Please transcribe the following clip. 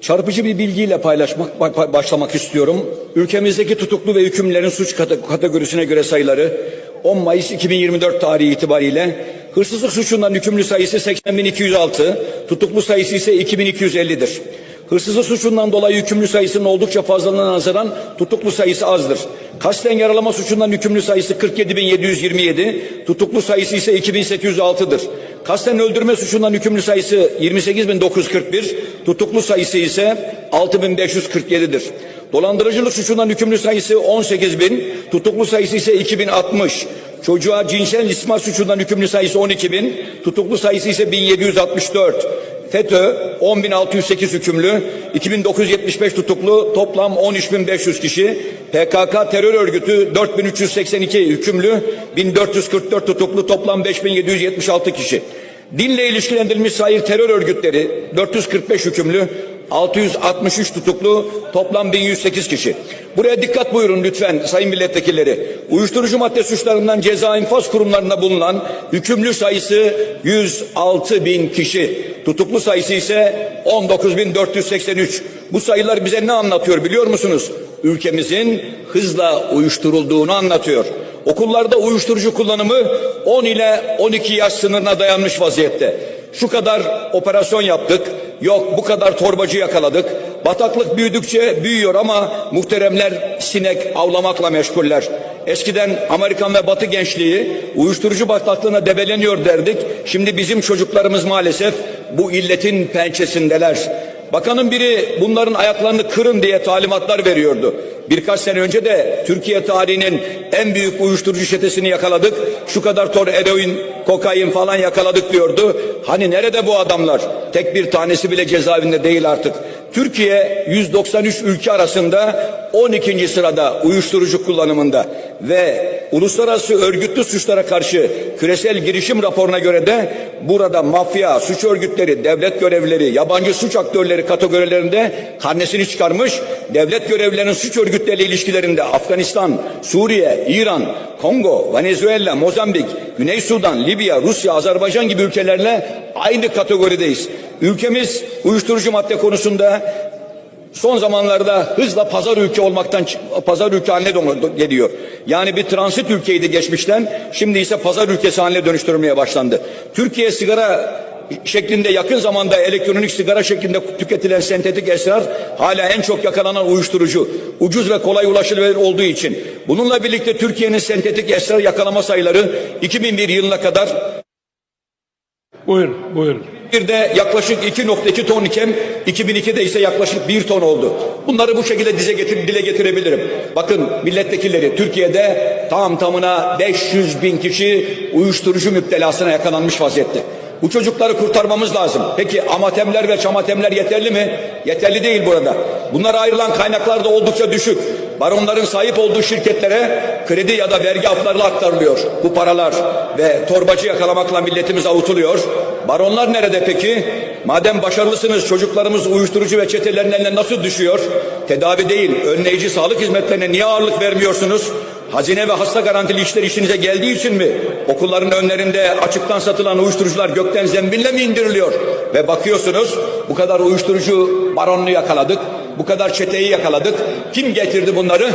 Çarpıcı bir bilgiyle paylaşmak ba- ba- başlamak istiyorum. Ülkemizdeki tutuklu ve hükümlülerin suç kate- kategorisine göre sayıları 10 Mayıs 2024 tarihi itibariyle hırsızlık suçundan hükümlü sayısı 80.206, tutuklu sayısı ise 2250'dir. Hırsızlık suçundan dolayı hükümlü sayısının oldukça fazlalığına nazaran tutuklu sayısı azdır. Kasten yaralama suçundan hükümlü sayısı 47.727, tutuklu sayısı ise 2806'dır. Kasten öldürme suçundan hükümlü sayısı 28.941, tutuklu sayısı ise 6.547'dir. Dolandırıcılık suçundan hükümlü sayısı 18.000, tutuklu sayısı ise 2060. Çocuğa cinsel istismar suçundan hükümlü sayısı 12.000, tutuklu sayısı ise 1764. FETÖ 10.608 hükümlü, 2975 tutuklu, toplam 13.500 kişi. PKK terör örgütü 4382 hükümlü, 1444 tutuklu, toplam 5776 kişi. Dinle ilişkilendirilmiş sayı terör örgütleri 445 hükümlü, 663 tutuklu, toplam 1108 kişi. Buraya dikkat buyurun lütfen sayın milletvekilleri. Uyuşturucu madde suçlarından ceza infaz kurumlarında bulunan hükümlü sayısı 106 bin kişi. Tutuklu sayısı ise 19.483. Bu sayılar bize ne anlatıyor biliyor musunuz? Ülkemizin hızla uyuşturulduğunu anlatıyor. Okullarda uyuşturucu kullanımı 10 ile 12 yaş sınırına dayanmış vaziyette. Şu kadar operasyon yaptık, yok bu kadar torbacı yakaladık. Bataklık büyüdükçe büyüyor ama muhteremler sinek avlamakla meşguller. Eskiden Amerikan ve Batı gençliği uyuşturucu bataklığına debeleniyor derdik. Şimdi bizim çocuklarımız maalesef bu illetin pençesindeler. Bakanın biri bunların ayaklarını kırın diye talimatlar veriyordu. Birkaç sene önce de Türkiye tarihinin en büyük uyuşturucu çetesini yakaladık. Şu kadar ton eroin, kokain falan yakaladık diyordu. Hani nerede bu adamlar? Tek bir tanesi bile cezaevinde değil artık. Türkiye 193 ülke arasında 12. sırada uyuşturucu kullanımında ve uluslararası örgütlü suçlara karşı küresel girişim raporuna göre de burada mafya, suç örgütleri, devlet görevlileri, yabancı suç aktörleri kategorilerinde karnesini çıkarmış. Devlet görevlilerinin suç örgütleriyle ilişkilerinde Afganistan, Suriye, İran, Kongo, Venezuela, Mozambik, Güney Sudan, Libya, Rusya, Azerbaycan gibi ülkelerle aynı kategorideyiz. Ülkemiz uyuşturucu madde konusunda son zamanlarda hızla pazar ülke olmaktan pazar ülke haline geliyor. Yani bir transit ülkeydi geçmişten şimdi ise pazar ülkesi haline dönüştürülmeye başlandı. Türkiye sigara şeklinde yakın zamanda elektronik sigara şeklinde tüketilen sentetik esrar hala en çok yakalanan uyuşturucu. Ucuz ve kolay ulaşılabilir olduğu için. Bununla birlikte Türkiye'nin sentetik esrar yakalama sayıları 2001 yılına kadar Buyurun, buyurun. Bir de yaklaşık 2.2 ton iken 2002'de ise yaklaşık 1 ton oldu. Bunları bu şekilde dize getir, dile getirebilirim. Bakın milletvekilleri Türkiye'de tam tamına 500 bin kişi uyuşturucu müptelasına yakalanmış vaziyette. Bu çocukları kurtarmamız lazım. Peki amatemler ve çamatemler yeterli mi? Yeterli değil burada. Bunlara ayrılan kaynaklar da oldukça düşük. Baronların sahip olduğu şirketlere kredi ya da vergi haplarıyla aktarılıyor bu paralar ve torbacı yakalamakla milletimiz avutuluyor. Baronlar nerede peki? Madem başarılısınız çocuklarımız uyuşturucu ve çetelerin eline nasıl düşüyor? Tedavi değil, önleyici sağlık hizmetlerine niye ağırlık vermiyorsunuz? Hazine ve hasta garantili işler işinize geldiği için mi? Okulların önlerinde açıktan satılan uyuşturucular gökten zembille mi indiriliyor? Ve bakıyorsunuz bu kadar uyuşturucu baronunu yakaladık, bu kadar çeteyi yakaladık. Kim getirdi bunları?